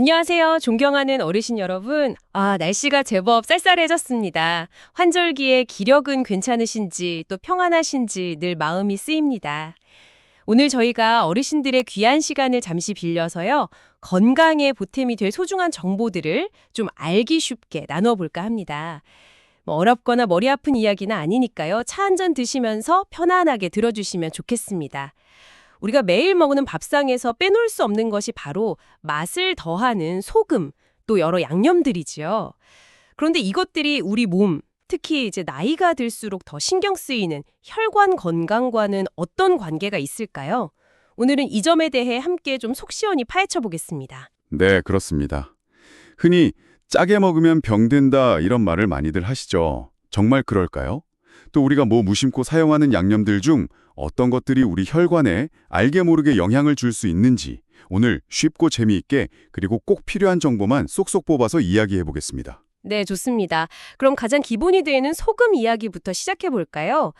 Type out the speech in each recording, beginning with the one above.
안녕하세요. 존경하는 어르신 여러분. 아, 날씨가 제법 쌀쌀해졌습니다. 환절기에 기력은 괜찮으신지 또 평안하신지 늘 마음이 쓰입니다. 오늘 저희가 어르신들의 귀한 시간을 잠시 빌려서요. 건강에 보탬이 될 소중한 정보들을 좀 알기 쉽게 나누어 볼까 합니다. 뭐 어렵거나 머리 아픈 이야기는 아니니까요. 차 한 잔 드시면서 편안하게 들어주시면 좋겠습니다. 우리가 매일 먹는 밥상에서 빼놓을 수 없는 것이 바로 맛을 더하는 소금, 또 여러 양념들이지요. 그런데 이것들이 우리 몸, 특히 이제 나이가 들수록 더 신경 쓰이는 혈관 건강과는 어떤 관계가 있을까요? 오늘은 이 점에 대해 함께 좀 속 시원히 파헤쳐 보겠습니다. 네, 그렇습니다. 흔히 짜게 먹으면 병든다 이런 말을 많이들 하시죠. 정말 그럴까요? 또 우리가 뭐 무심코 사용하는 양념들 중 어떤 것들이 우리 혈관에 알게 모르게 영향을 줄 수 있는지 오늘 쉽고 재미있게 그리고 꼭 필요한 정보만 쏙쏙 뽑아서 이야기해 보겠습니다. 네, 좋습니다. 그럼 가장 기본이 되는 소금 이야기부터 시작해 볼까요?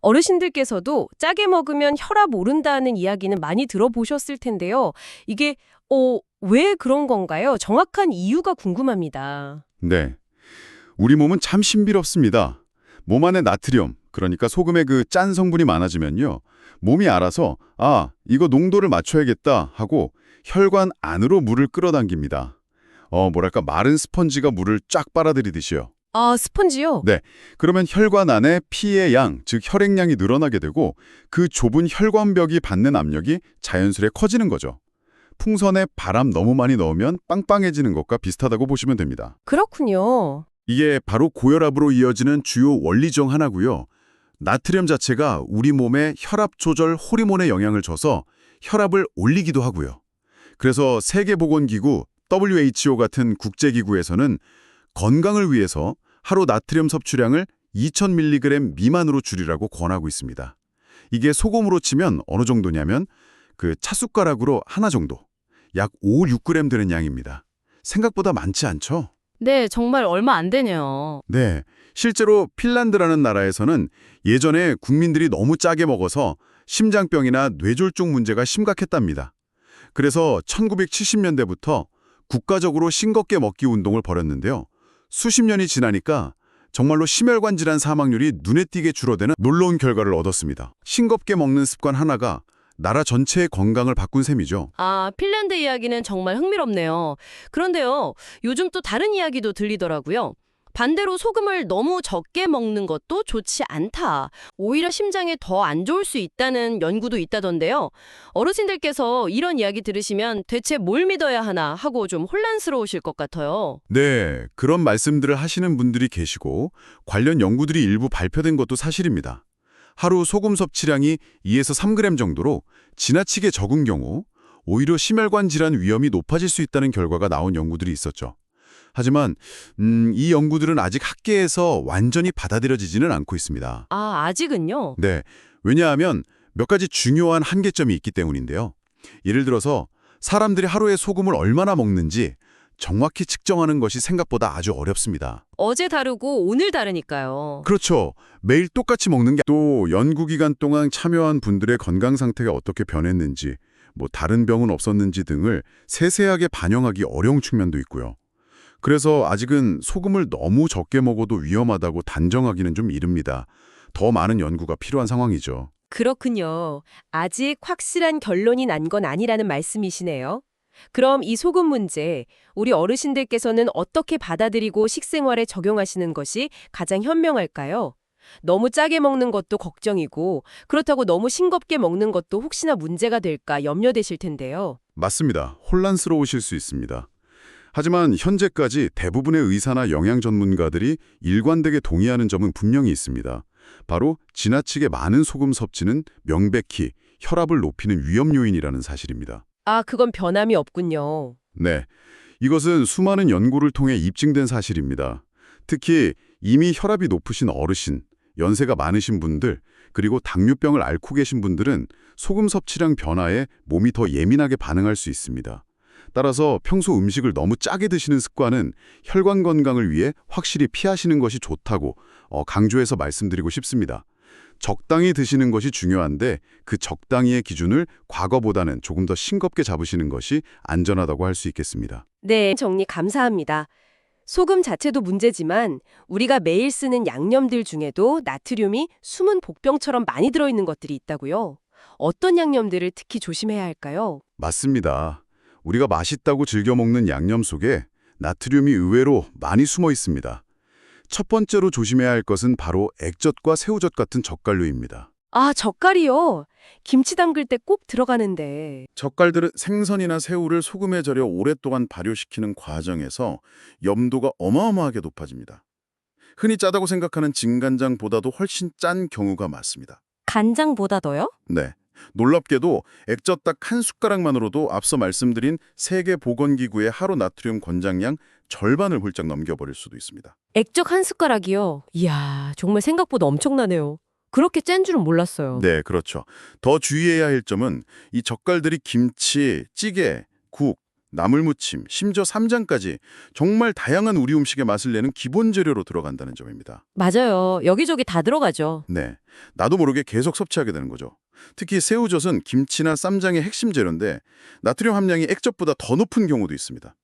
어르신들께서도 짜게 먹으면 혈압 오른다는 이야기는 많이 들어보셨을 텐데요. 이게 어, 왜 그런 건가요? 정확한 이유가 궁금합니다. 네. 우리 몸은 참 신비롭습니다. 몸 안에 나트륨, 그러니까 소금의 그 짠 성분이 많아지면요. 몸이 알아서 아, 이거 농도를 맞춰야겠다 하고 혈관 안으로 물을 끌어당깁니다. 어, 뭐랄까 마른 스펀지가 물을 쫙 빨아들이듯이요. 아, 스펀지요? 네. 그러면 혈관 안에 피의 양, 즉 혈액량이 늘어나게 되고 그 좁은 혈관벽이 받는 압력이 자연스레 커지는 거죠. 풍선에 바람 너무 많이 넣으면 빵빵해지는 것과 비슷하다고 보시면 됩니다. 그렇군요. 이게 바로 고혈압으로 이어지는 주요 원리 중 하나고요. 나트륨 자체가 우리 몸에 혈압 조절 호르몬에 영향을 줘서 혈압을 올리기도 하고요. 그래서 세계보건기구 WHO 같은 국제기구에서는 건강을 위해서 하루 나트륨 섭취량을 2000mg 미만으로 줄이라고 권하고 있습니다. 이게 소금으로 치면 어느 정도냐면 그 차숟가락으로 하나 정도, 약 5, 6g 되는 양입니다. 생각보다 많지 않죠? 네, 정말 얼마 안 되네요. 네, 실제로 핀란드라는 나라에서는 예전에 국민들이 너무 짜게 먹어서 심장병이나 뇌졸중 문제가 심각했답니다. 그래서 1970년대부터 국가적으로 싱겁게 먹기 운동을 벌였는데요. 수십 년이 지나니까 정말로 심혈관 질환 사망률이 눈에 띄게 줄어드는 놀라운 결과를 얻었습니다. 싱겁게 먹는 습관 하나가 나라 전체의 건강을 바꾼 셈이죠. 아, 핀란드 이야기는 정말 흥미롭네요. 그런데요, 요즘 또 다른 이야기도 들리더라고요. 반대로 소금을 너무 적게 먹는 것도 좋지 않다. 오히려 심장에 더 안 좋을 수 있다는 연구도 있다던데요. 어르신들께서 이런 이야기 들으시면 대체 뭘 믿어야 하나 하고 좀 혼란스러우실 것 같아요. 네, 그런 말씀들을 하시는 분들이 계시고 관련 연구들이 일부 발표된 것도 사실입니다. 하루 소금 섭취량이 2에서 3g 정도로 지나치게 적은 경우 오히려 심혈관 질환 위험이 높아질 수 있다는 결과가 나온 연구들이 있었죠. 하지만 음, 이 연구들은 아직 학계에서 완전히 받아들여지지는 않고 있습니다. 아, 아직은요? 네, 왜냐하면 몇 가지 중요한 한계점이 있기 때문인데요. 예를 들어서 사람들이 하루에 소금을 얼마나 먹는지 정확히 측정하는 것이 생각보다 아주 어렵습니다. 어제 다르고 오늘 다르니까요. 그렇죠. 매일 똑같이 먹는 게 또 연구 기간 동안 참여한 분들의 건강 상태가 어떻게 변했는지, 뭐 다른 병은 없었는지 등을 세세하게 반영하기 어려운 측면도 있고요. 그래서 아직은 소금을 너무 적게 먹어도 위험하다고 단정하기는 좀 이릅니다. 더 많은 연구가 필요한 상황이죠. 그렇군요. 아직 확실한 결론이 난 건 아니라는 말씀이시네요. 그럼 이 소금 문제, 우리 어르신들께서는 어떻게 받아들이고 식생활에 적용하시는 것이 가장 현명할까요? 너무 짜게 먹는 것도 걱정이고, 그렇다고 너무 싱겁게 먹는 것도 혹시나 문제가 될까 염려되실 텐데요. 맞습니다. 혼란스러우실 수 있습니다. 하지만 현재까지 대부분의 의사나 영양 전문가들이 일관되게 동의하는 점은 분명히 있습니다. 바로 지나치게 많은 소금 섭취는 명백히 혈압을 높이는 위험 요인이라는 사실입니다. 아, 그건 변함이 없군요. 네, 이것은 수많은 연구를 통해 입증된 사실입니다. 특히 이미 혈압이 높으신 어르신, 연세가 많으신 분들, 그리고 당뇨병을 앓고 계신 분들은 소금 섭취량 변화에 몸이 더 예민하게 반응할 수 있습니다. 따라서 평소 음식을 너무 짜게 드시는 습관은 혈관 건강을 위해 확실히 피하시는 것이 좋다고 어, 강조해서 말씀드리고 싶습니다. 적당히 드시는 것이 중요한데 그 적당히의 기준을 과거보다는 조금 더 싱겁게 잡으시는 것이 안전하다고 할 수 있겠습니다. 네, 정리 감사합니다. 소금 자체도 문제지만 우리가 매일 쓰는 양념들 중에도 나트륨이 숨은 복병처럼 많이 들어있는 것들이 있다고요. 어떤 양념들을 특히 조심해야 할까요? 맞습니다. 우리가 맛있다고 즐겨 먹는 양념 속에 나트륨이 의외로 많이 숨어 있습니다. 첫 번째로 조심해야 할 것은 바로 액젓과 새우젓 같은 젓갈류입니다. 아, 젓갈이요. 김치 담글 때 꼭 들어가는데. 젓갈들은 생선이나 새우를 소금에 절여 오랫동안 발효시키는 과정에서 염도가 어마어마하게 높아집니다. 흔히 짜다고 생각하는 진간장보다도 훨씬 짠 경우가 많습니다. 간장보다 더요? 네. 놀랍게도 액젓 딱 한 숟가락만으로도 앞서 말씀드린 세계 보건기구의 하루 나트륨 권장량 절반을 훌쩍 넘겨버릴 수도 있습니다. 액젓 한 숟가락이요. 이야, 정말 생각보다 엄청나네요. 그렇게 짠 줄은 몰랐어요. 네, 그렇죠. 더 주의해야 할 점은 이 젓갈들이 김치, 찌개, 국, 나물무침, 심지어 쌈장까지 정말 다양한 우리 음식의 맛을 내는 기본 재료로 들어간다는 점입니다. 맞아요. 여기저기 다 들어가죠. 네, 나도 모르게 계속 섭취하게 되는 거죠. 특히 새우젓은 김치나 쌈장의 핵심 재료인데 나트륨 함량이 액젓보다 더 높은 경우도 있습니다.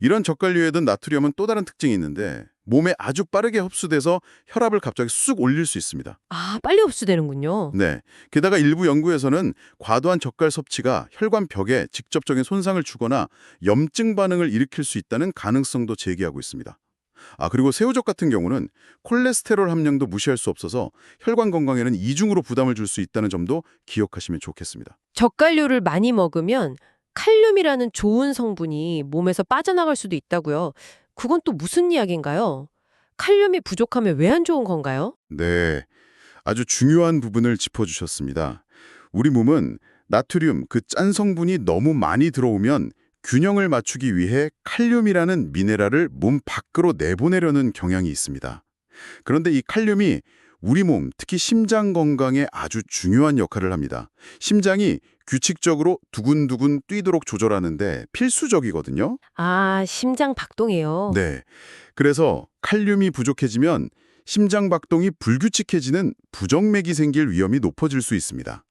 이런 젓갈류에 든 나트륨은 또 다른 특징이 있는데 몸에 아주 빠르게 흡수돼서 혈압을 갑자기 쑥 올릴 수 있습니다. 아, 빨리 흡수되는군요. 네. 게다가 일부 연구에서는 과도한 젓갈 섭취가 혈관 벽에 직접적인 손상을 주거나 염증 반응을 일으킬 수 있다는 가능성도 제기하고 있습니다. 아, 그리고 새우젓 같은 경우는 콜레스테롤 함량도 무시할 수 없어서 혈관 건강에는 이중으로 부담을 줄 수 있다는 점도 기억하시면 좋겠습니다. 젓갈류를 많이 먹으면 칼륨이라는 좋은 성분이 몸에서 빠져나갈 수도 있다고요. 그건 또 무슨 이야기인가요? 칼륨이 부족하면 왜 안 좋은 건가요? 네. 아주 중요한 부분을 짚어주셨습니다. 우리 몸은 나트륨, 그 짠 성분이 너무 많이 들어오면 균형을 맞추기 위해 칼륨이라는 미네랄을 몸 밖으로 내보내려는 경향이 있습니다. 그런데 이 칼륨이 우리 몸, 특히 심장 건강에 아주 중요한 역할을 합니다. 심장이 규칙적으로 두근두근 뛰도록 조절하는데 필수적이거든요. 아, 심장 박동이에요. 네. 그래서 칼륨이 부족해지면 심장 박동이 불규칙해지는 부정맥이 생길 위험이 높아질 수 있습니다.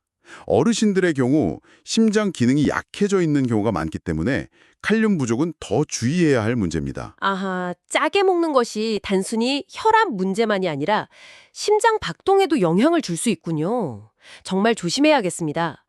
어르신들의 경우 심장 기능이 약해져 있는 경우가 많기 때문에 칼륨 부족은 더 주의해야 할 문제입니다. 아하, 짜게 먹는 것이 단순히 혈압 문제만이 아니라 심장 박동에도 영향을 줄 수 있군요. 정말 조심해야겠습니다.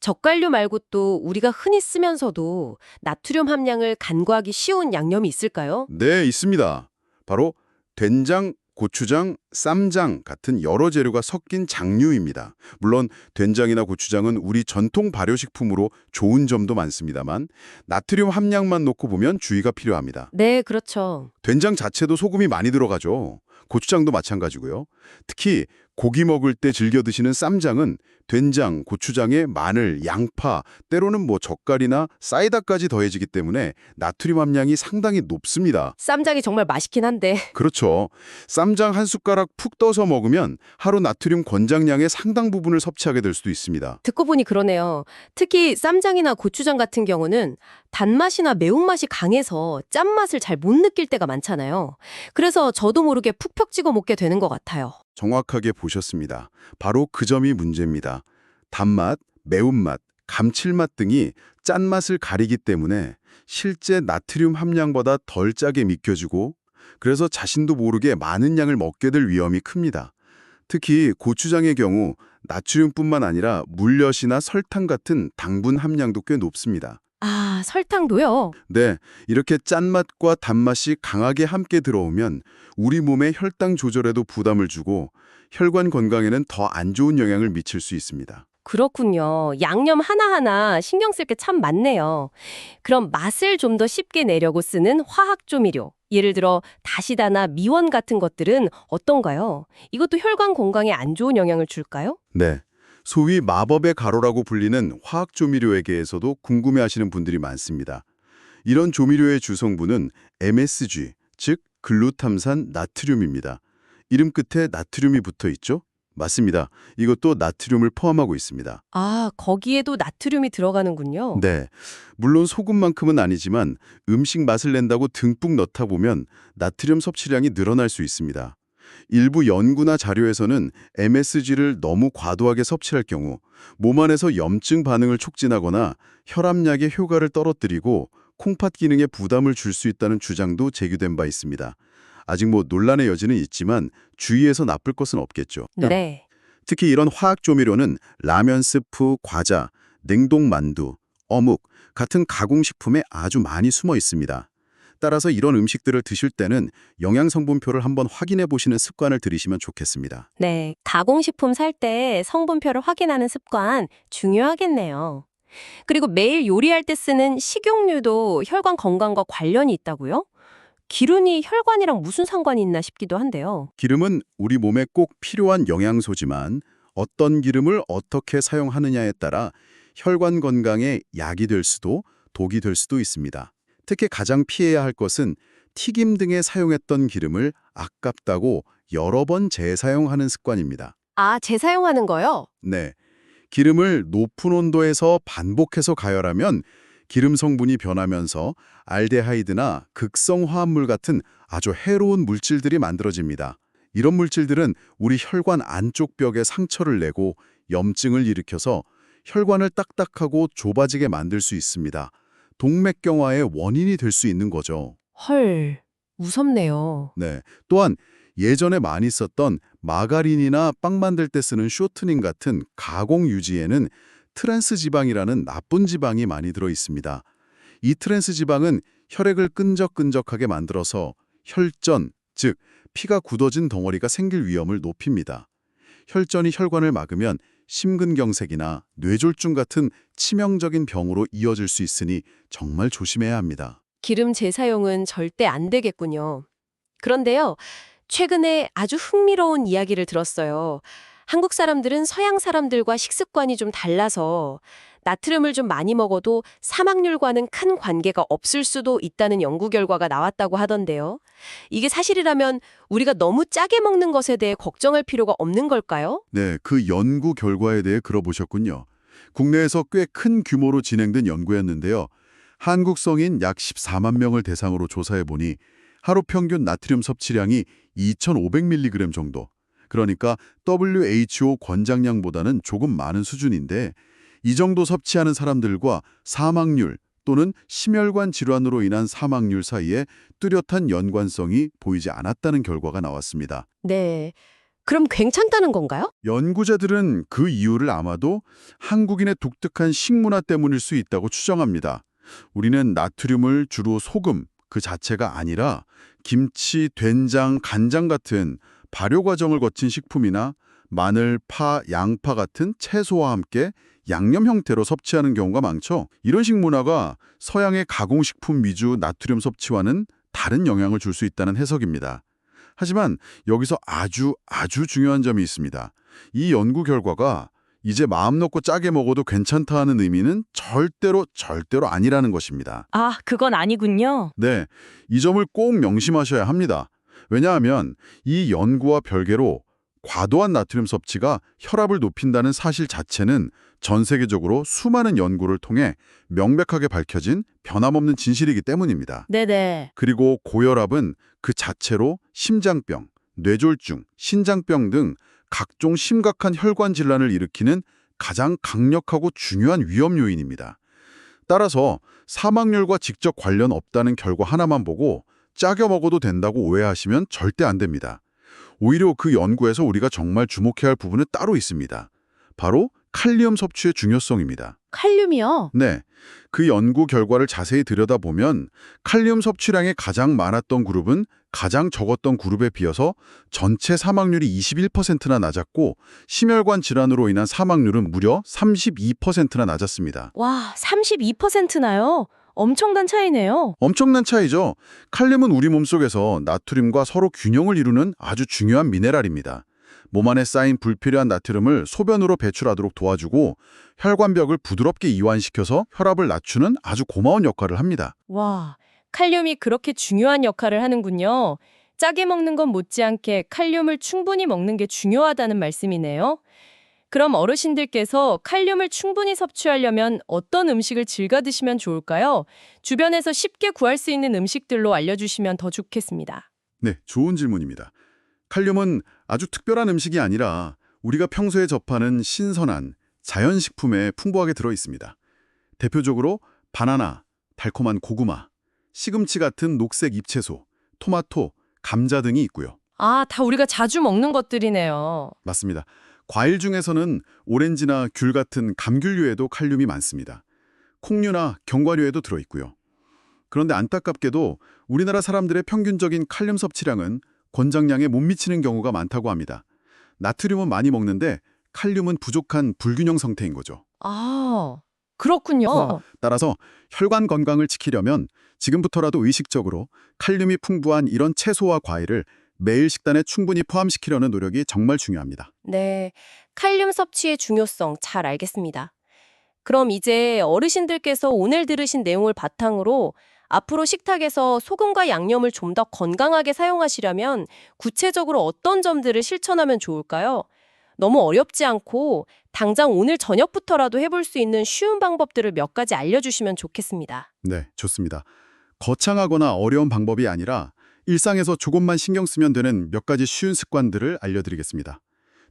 젓갈류 말고 또 우리가 흔히 쓰면서도 나트륨 함량을 간과하기 쉬운 양념이 있을까요? 네, 있습니다. 바로 된장, 고추장, 쌈장 같은 여러 재료가 섞인 장류입니다. 물론 된장이나 고추장은 우리 전통 발효식품으로 좋은 점도 많습니다만 나트륨 함량만 놓고 보면 주의가 필요합니다. 네, 그렇죠. 된장 자체도 소금이 많이 들어가죠. 고추장도 마찬가지고요. 특히 고기 먹을 때 즐겨 드시는 쌈장은 된장, 고추장에 마늘, 양파, 때로는 뭐 젓갈이나 사이다까지 더해지기 때문에 나트륨 함량이 상당히 높습니다. 쌈장이 정말 맛있긴 한데 그렇죠. 쌈장 한 숟가락 푹 떠서 먹으면 하루 나트륨 권장량의 상당 부분을 섭취하게 될 수도 있습니다. 듣고 보니 그러네요. 특히 쌈장이나 고추장 같은 경우는 단맛이나 매운맛이 강해서 짠맛을 잘 못 느낄 때가 많잖아요. 그래서 저도 모르게 푹푹 찍어 먹게 되는 것 같아요. 정확하게 보셨습니다. 바로 그 점이 문제입니다. 단맛, 매운맛, 감칠맛 등이 짠맛을 가리기 때문에 실제 나트륨 함량보다 덜 짜게 믿겨지고 그래서 자신도 모르게 많은 양을 먹게 될 위험이 큽니다. 특히 고추장의 경우 나트륨뿐만 아니라 물엿이나 설탕 같은 당분 함량도 꽤 높습니다. 아, 설탕도요? 네, 이렇게 짠맛과 단맛이 강하게 함께 들어오면 우리 몸의 혈당 조절에도 부담을 주고 혈관 건강에는 더 안 좋은 영향을 미칠 수 있습니다. 그렇군요. 양념 하나하나 신경 쓸 게 참 많네요. 그럼 맛을 좀 더 쉽게 내려고 쓰는 화학 조미료. 예를 들어 다시다나 미원 같은 것들은 어떤가요? 이것도 혈관 건강에 안 좋은 영향을 줄까요? 네, 소위 마법의 가루라고 불리는 화학 조미료에게에서도 궁금해하시는 분들이 많습니다. 이런 조미료의 주성분은 MSG, 즉 글루탐산 나트륨입니다. 이름 끝에 나트륨이 붙어 있죠? 맞습니다. 이것도 나트륨을 포함하고 있습니다. 아, 거기에도 나트륨이 들어가는군요. 네. 물론 소금만큼은 아니지만 음식 맛을 낸다고 듬뿍 넣다 보면 나트륨 섭취량이 늘어날 수 있습니다. 일부 연구나 자료에서는 MSG를 너무 과도하게 섭취할 경우 몸 안에서 염증 반응을 촉진하거나 혈압약의 효과를 떨어뜨리고 콩팥 기능에 부담을 줄 수 있다는 주장도 제기된 바 있습니다. 아직 뭐 논란의 여지는 있지만 주의해서 나쁠 것은 없겠죠. 네. 특히 이런 화학 조미료는 라면 스프, 과자, 냉동 만두, 어묵 같은 가공식품에 아주 많이 숨어 있습니다. 따라서 이런 음식들을 드실 때는 영양 성분표를 한번 확인해 보시는 습관을 들이시면 좋겠습니다. 네. 가공식품 살 때 성분표를 확인하는 습관 중요하겠네요. 그리고 매일 요리할 때 쓰는 식용유도 혈관 건강과 관련이 있다고요? 기름이 혈관이랑 무슨 상관이 있나 싶기도 한데요. 기름은 우리 몸에 꼭 필요한 영양소지만 어떤 기름을 어떻게 사용하느냐에 따라 혈관 건강에 약이 될 수도 독이 될 수도 있습니다. 특히 가장 피해야 할 것은 튀김 등에 사용했던 기름을 아깝다고 여러 번 재사용하는 습관입니다. 아, 재사용하는 거요? 네. 기름을 높은 온도에서 반복해서 가열하면 기름 성분이 변하면서 알데하이드나 극성 화합물 같은 아주 해로운 물질들이 만들어집니다. 이런 물질들은 우리 혈관 안쪽 벽에 상처를 내고 염증을 일으켜서 혈관을 딱딱하고 좁아지게 만들 수 있습니다. 동맥경화의 원인이 될 수 있는 거죠. 헐, 무섭네요. 네. 또한 예전에 많이 썼던 마가린이나 빵 만들 때 쓰는 쇼트닝 같은 가공 유지에는 트랜스 지방이라는 나쁜 지방이 많이 들어 있습니다. 이 트랜스 지방은 혈액을 끈적끈적하게 만들어서 혈전, 즉 피가 굳어진 덩어리가 생길 위험을 높입니다. 혈전이 혈관을 막으면 심근경색이나 뇌졸중 같은 치명적인 병으로 이어질 수 있으니 정말 조심해야 합니다. 기름 재사용은 절대 안 되겠군요. 그런데요, 최근에 아주 흥미로운 이야기를 들었어요. 한국 사람들은 서양 사람들과 식습관이 좀 달라서 나트륨을 좀 많이 먹어도 사망률과는 큰 관계가 없을 수도 있다는 연구 결과가 나왔다고 하던데요. 이게 사실이라면 우리가 너무 짜게 먹는 것에 대해 걱정할 필요가 없는 걸까요? 네, 그 연구 결과에 대해 들어보셨군요. 국내에서 꽤 큰 규모로 진행된 연구였는데요. 한국 성인 약 14만 명을 대상으로 조사해 보니 하루 평균 나트륨 섭취량이 2,500mg 정도. 그러니까 WHO 권장량보다는 조금 많은 수준인데 이 정도 섭취하는 사람들과 사망률 또는 심혈관 질환으로 인한 사망률 사이에 뚜렷한 연관성이 보이지 않았다는 결과가 나왔습니다. 네. 그럼 괜찮다는 건가요? 연구자들은 그 이유를 아마도 한국인의 독특한 식문화 때문일 수 있다고 추정합니다. 우리는 나트륨을 주로 소금 그 자체가 아니라 김치, 된장, 간장 같은 발효 과정을 거친 식품이나 마늘, 파, 양파 같은 채소와 함께 양념 형태로 섭취하는 경우가 많죠. 이런 식문화가 서양의 가공식품 위주 나트륨 섭취와는 다른 영향을 줄 수 있다는 해석입니다. 하지만 여기서 아주 아주 중요한 점이 있습니다. 이 연구 결과가 이제 마음 놓고 짜게 먹어도 괜찮다 하는 의미는 절대로 절대로 아니라는 것입니다. 아, 그건 아니군요. 네, 이 점을 꼭 명심하셔야 합니다. 왜냐하면 이 연구와 별개로 과도한 나트륨 섭취가 혈압을 높인다는 사실 자체는 전 세계적으로 수많은 연구를 통해 명백하게 밝혀진 변함없는 진실이기 때문입니다. 네네. 그리고 고혈압은 그 자체로 심장병, 뇌졸중, 신장병 등 각종 심각한 혈관 질환을 일으키는 가장 강력하고 중요한 위험 요인입니다. 따라서 사망률과 직접 관련 없다는 결과 하나만 보고 짜겨 먹어도 된다고 오해하시면 절대 안 됩니다. 오히려 그 연구에서 우리가 정말 주목해야 할 부분은 따로 있습니다. 바로 칼륨 섭취의 중요성입니다. 칼륨이요? 네. 그 연구 결과를 자세히 들여다보면 칼륨 섭취량이 가장 많았던 그룹은 가장 적었던 그룹에 비해서 전체 사망률이 21%나 낮았고 심혈관 질환으로 인한 사망률은 무려 32%나 낮았습니다. 와, 32%나요? 엄청난 차이네요. 엄청난 차이죠. 칼륨은 우리 몸속에서 나트륨과 서로 균형을 이루는 아주 중요한 미네랄입니다. 몸 안에 쌓인 불필요한 나트륨을 소변으로 배출하도록 도와주고 혈관벽을 부드럽게 이완시켜서 혈압을 낮추는 아주 고마운 역할을 합니다. 와, 칼륨이 그렇게 중요한 역할을 하는군요. 짜게 먹는 건 못지않게 칼륨을 충분히 먹는 게 중요하다는 말씀이네요. 그럼 어르신들께서 칼륨을 충분히 섭취하려면 어떤 음식을 즐겨 드시면 좋을까요? 주변에서 쉽게 구할 수 있는 음식들로 알려주시면 더 좋겠습니다. 네, 좋은 질문입니다. 칼륨은 아주 특별한 음식이 아니라 우리가 평소에 접하는 신선한 자연식품에 풍부하게 들어 있습니다. 대표적으로 바나나, 달콤한 고구마, 시금치 같은 녹색 잎채소, 토마토, 감자 등이 있고요. 아, 다 우리가 자주 먹는 것들이네요. 맞습니다. 과일 중에서는 오렌지나 귤 같은 감귤류에도 칼륨이 많습니다. 콩류나 견과류에도 들어있고요. 그런데 안타깝게도 우리나라 사람들의 평균적인 칼륨 섭취량은 권장량에 못 미치는 경우가 많다고 합니다. 나트륨은 많이 먹는데 칼륨은 부족한 불균형 상태인 거죠. 아, 그렇군요. 따라서 혈관 건강을 지키려면 지금부터라도 의식적으로 칼륨이 풍부한 이런 채소와 과일을 매일 식단에 충분히 포함시키려는 노력이 정말 중요합니다. 네, 칼륨 섭취의 중요성 잘 알겠습니다. 그럼 이제 어르신들께서 오늘 들으신 내용을 바탕으로 앞으로 식탁에서 소금과 양념을 좀 더 건강하게 사용하시려면 구체적으로 어떤 점들을 실천하면 좋을까요? 너무 어렵지 않고 당장 오늘 저녁부터라도 해볼 수 있는 쉬운 방법들을 몇 가지 알려주시면 좋겠습니다. 네, 좋습니다. 거창하거나 어려운 방법이 아니라 일상에서 조금만 신경 쓰면 되는 몇 가지 쉬운 습관들을 알려드리겠습니다.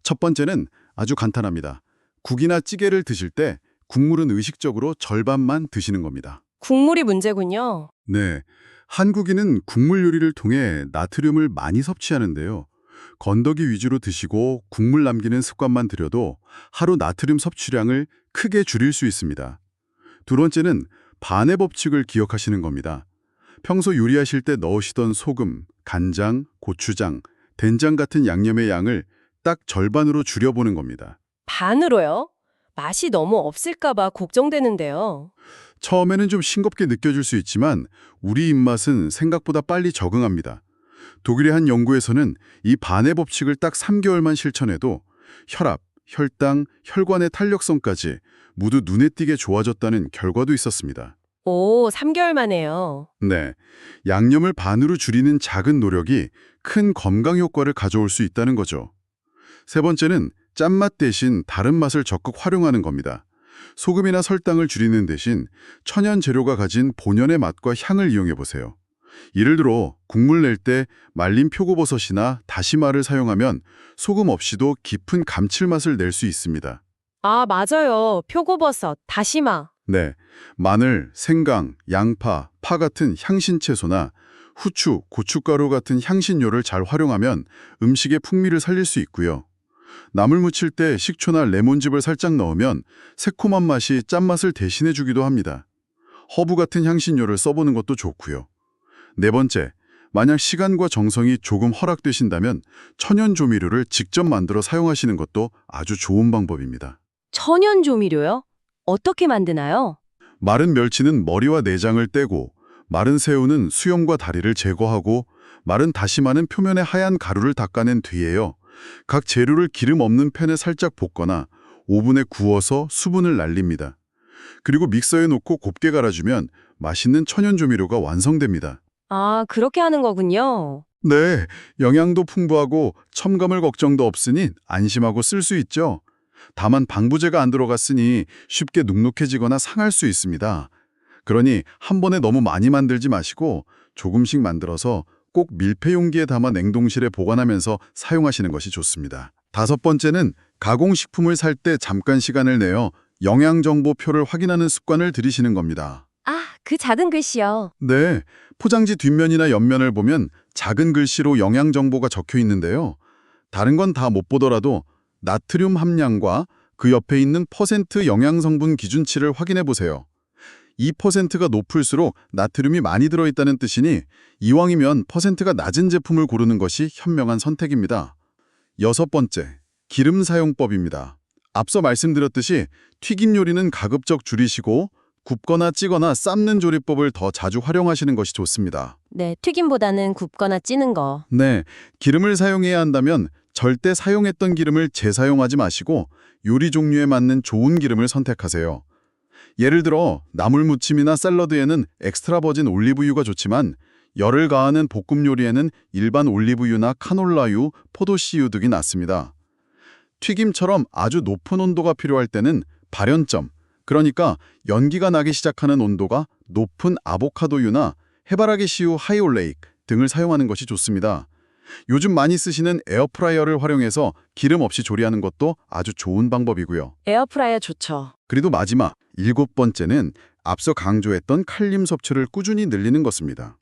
첫 번째는 아주 간단합니다. 국이나 찌개를 드실 때 국물은 의식적으로 절반만 드시는 겁니다. 국물이 문제군요. 네, 한국인은 국물 요리를 통해 나트륨을 많이 섭취하는데요. 건더기 위주로 드시고 국물 남기는 습관만 들여도 하루 나트륨 섭취량을 크게 줄일 수 있습니다. 두 번째는 반의 법칙을 기억하시는 겁니다. 평소 요리하실 때 넣으시던 소금, 간장, 고추장, 된장 같은 양념의 양을 딱 절반으로 줄여보는 겁니다. 반으로요? 맛이 너무 없을까 봐 걱정되는데요. 처음에는 좀 싱겁게 느껴질 수 있지만 우리 입맛은 생각보다 빨리 적응합니다. 독일의 한 연구에서는 이 반의 법칙을 딱 3개월만 실천해도 혈압, 혈당, 혈관의 탄력성까지 모두 눈에 띄게 좋아졌다는 결과도 있었습니다. 오, 3개월 만에요. 네, 양념을 반으로 줄이는 작은 노력이 큰 건강 효과를 가져올 수 있다는 거죠. 세 번째는 짠맛 대신 다른 맛을 적극 활용하는 겁니다. 소금이나 설탕을 줄이는 대신 천연 재료가 가진 본연의 맛과 향을 이용해 보세요. 예를 들어 국물 낼 때 말린 표고버섯이나 다시마를 사용하면 소금 없이도 깊은 감칠맛을 낼 수 있습니다. 아, 맞아요. 표고버섯, 다시마. 네, 마늘, 생강, 양파, 파 같은 향신 채소나 후추, 고춧가루 같은 향신료를 잘 활용하면 음식의 풍미를 살릴 수 있고요. 나물 무칠 때 식초나 레몬즙을 살짝 넣으면 새콤한 맛이 짠맛을 대신해 주기도 합니다. 허브 같은 향신료를 써보는 것도 좋고요. 네 번째, 만약 시간과 정성이 조금 허락되신다면 천연 조미료를 직접 만들어 사용하시는 것도 아주 좋은 방법입니다. 천연 조미료요? 어떻게 만드나요? 마른 멸치는 머리와 내장을 떼고 마른 새우는 수염과 다리를 제거하고 마른 다시마는 표면에 하얀 가루를 닦아낸 뒤에요. 각 재료를 기름 없는 팬에 살짝 볶거나 오븐에 구워서 수분을 날립니다. 그리고 믹서에 놓고 곱게 갈아주면 맛있는 천연 조미료가 완성됩니다. 아, 그렇게 하는 거군요. 네, 영양도 풍부하고 첨가물 걱정도 없으니 안심하고 쓸 수 있죠. 다만 방부제가 안 들어갔으니 쉽게 눅눅해지거나 상할 수 있습니다. 그러니 한 번에 너무 많이 만들지 마시고 조금씩 만들어서 꼭 밀폐 용기에 담아 냉동실에 보관하면서 사용하시는 것이 좋습니다. 다섯 번째는 가공식품을 살 때 잠깐 시간을 내어 영양정보표를 확인하는 습관을 들이시는 겁니다. 아, 그 작은 글씨요. 네, 포장지 뒷면이나 옆면을 보면 작은 글씨로 영양 정보가 적혀 있는데요. 다른 건 다 못 보더라도 나트륨 함량과 그 옆에 있는 퍼센트 영양 성분 기준치를 확인해 보세요. 이 퍼센트가 높을수록 나트륨이 많이 들어있다는 뜻이니 이왕이면 퍼센트가 낮은 제품을 고르는 것이 현명한 선택입니다. 여섯 번째, 기름 사용법입니다. 앞서 말씀드렸듯이 튀김 요리는 가급적 줄이시고 굽거나 찌거나 삶는 조리법을 더 자주 활용하시는 것이 좋습니다. 네, 튀김보다는 굽거나 찌는 거. 네, 기름을 사용해야 한다면 절대 사용했던 기름을 재사용하지 마시고 요리 종류에 맞는 좋은 기름을 선택하세요. 예를 들어 나물 무침이나 샐러드에는 엑스트라 버진 올리브유가 좋지만 열을 가하는 볶음 요리에는 일반 올리브유나 카놀라유, 포도씨유 등이 낫습니다. 튀김처럼 아주 높은 온도가 필요할 때는 발연점, 그러니까 연기가 나기 시작하는 온도가 높은 아보카도유나 해바라기 씨유 하이올레익 등을 사용하는 것이 좋습니다. 요즘 많이 쓰시는 에어프라이어를 활용해서 기름 없이 조리하는 것도 아주 좋은 방법이고요. 에어프라이어 좋죠. 그리고 마지막, 일곱 번째는 앞서 강조했던 칼륨 섭취를 꾸준히 늘리는 것입니다.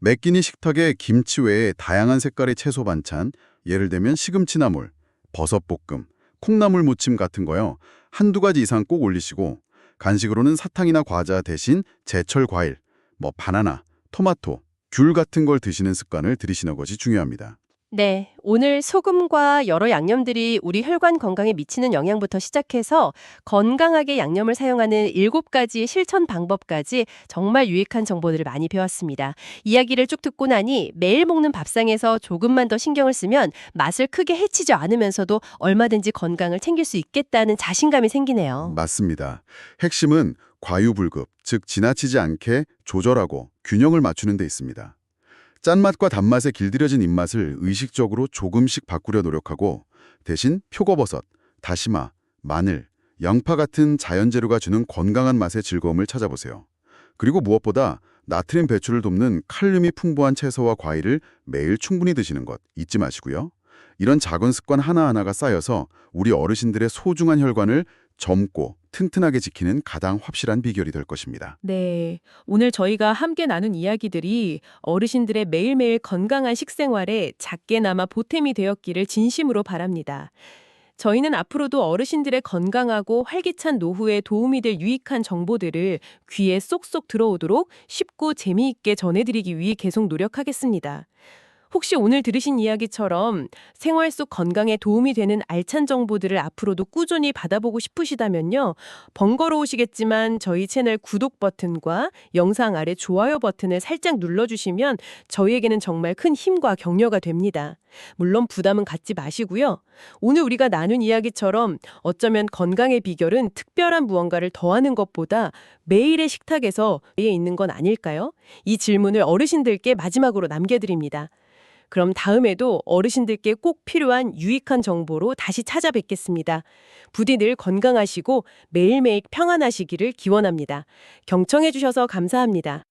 매끼니 식탁에 김치 외에 다양한 색깔의 채소 반찬, 예를 들면 시금치나물, 버섯볶음, 콩나물 무침 같은 거요. 한두 가지 이상 꼭 올리시고 간식으로는 사탕이나 과자 대신 제철 과일, 뭐 바나나, 토마토, 귤 같은 걸 드시는 습관을 들이시는 것이 중요합니다. 네, 오늘 소금과 여러 양념들이 우리 혈관 건강에 미치는 영향부터 시작해서 건강하게 양념을 사용하는 일곱 가지의 실천 방법까지 정말 유익한 정보들을 많이 배웠습니다. 이야기를 쭉 듣고 나니 매일 먹는 밥상에서 조금만 더 신경을 쓰면 맛을 크게 해치지 않으면서도 얼마든지 건강을 챙길 수 있겠다는 자신감이 생기네요. 맞습니다. 핵심은 과유불급, 즉 지나치지 않게 조절하고 균형을 맞추는 데 있습니다. 짠맛과 단맛에 길들여진 입맛을 의식적으로 조금씩 바꾸려 노력하고 대신 표고버섯, 다시마, 마늘, 양파 같은 자연재료가 주는 건강한 맛의 즐거움을 찾아보세요. 그리고 무엇보다 나트륨 배출을 돕는 칼륨이 풍부한 채소와 과일을 매일 충분히 드시는 것 잊지 마시고요. 이런 작은 습관 하나하나가 쌓여서 우리 어르신들의 소중한 혈관을 젊고 튼튼하게 지키는 가장 확실한 비결이 될 것입니다. 네, 오늘 저희가 함께 나눈 이야기들이 어르신들의 매일매일 건강한 식생활에 작게나마 보탬이 되었기를 진심으로 바랍니다. 저희는 앞으로도 어르신들의 건강하고 활기찬 노후에 도움이 될 유익한 정보들을 귀에 쏙쏙 들어오도록 쉽고 재미있게 전해드리기 위해 계속 노력하겠습니다. 혹시 오늘 들으신 이야기처럼 생활 속 건강에 도움이 되는 알찬 정보들을 앞으로도 꾸준히 받아보고 싶으시다면요. 번거로우시겠지만 저희 채널 구독 버튼과 영상 아래 좋아요 버튼을 살짝 눌러주시면 저희에게는 정말 큰 힘과 격려가 됩니다. 물론 부담은 갖지 마시고요. 오늘 우리가 나눈 이야기처럼 어쩌면 건강의 비결은 특별한 무언가를 더하는 것보다 매일의 식탁에서 에 있는 건 아닐까요? 이 질문을 어르신들께 마지막으로 남겨드립니다. 그럼 다음에도 어르신들께 꼭 필요한 유익한 정보로 다시 찾아뵙겠습니다. 부디 늘 건강하시고 매일매일 평안하시기를 기원합니다. 경청해 주셔서 감사합니다.